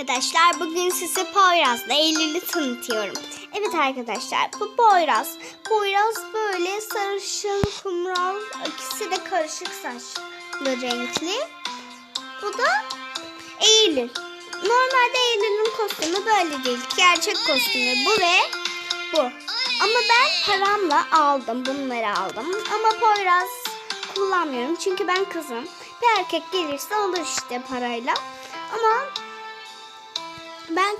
Arkadaşlar bugün size Poyraz'la Eylül'ü tanıtıyorum. Evet arkadaşlar bu Poyraz. Poyraz böyle sarışın, kumral, ikisi de karışık saçlı renkli. Bu da Eylül. Normalde Eylül'ün kostümü böyle değil. Gerçek kostümü bu ve bu. Ama ben paramla aldım. Bunları aldım. Ama Poyraz kullanmıyorum. Çünkü ben kızım. Bir erkek gelirse olur işte parayla. Ama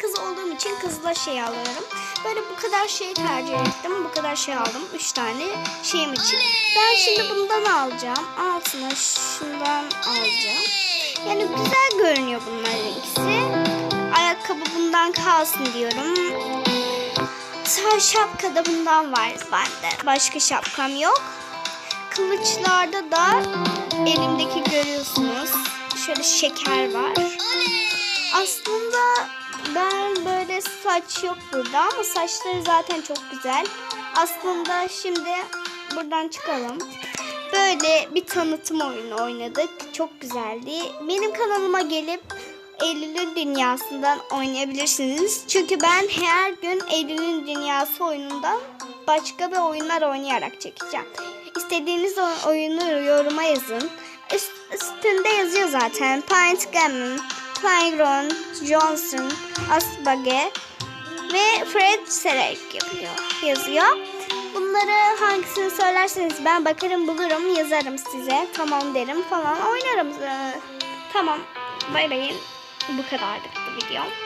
kız olduğum için kızla şey alıyorum. Böyle bu kadar şey tercih ettim. Bu kadar şey aldım. Üç tane şeyim için. Ben şimdi bundan alacağım. Altına şundan alacağım. Yani güzel görünüyor bunların ikisi. Ayakkabı bundan kalsın diyorum. Sağ şapka da bundan var bende. Başka şapkam yok. Kılıçlarda da elimdeki görüyorsunuz. Şöyle şeker var. Aslında saç yok burada ama saçları zaten çok güzel. Aslında şimdi buradan çıkalım. Böyle bir tanıtım oyunu oynadık. Çok güzeldi. Benim kanalıma gelip Eylül'ün dünyasından oynayabilirsiniz. Çünkü ben her gün Eylül'ün dünyası oyunundan başka bir oyunlar oynayarak çekeceğim. İstediğiniz oyunu yoruma yazın. Üst, üstünde yazıyor zaten. Pint Gammon, Playground, Johnson, Asbage ve Fred Serek yapıyor, yazıyor. Bunları hangisini söylerseniz ben bakarım bulurum yazarım size. Tamam derim falan oynarım. Ee, Tamam bay bay. Bu kadardı bu video.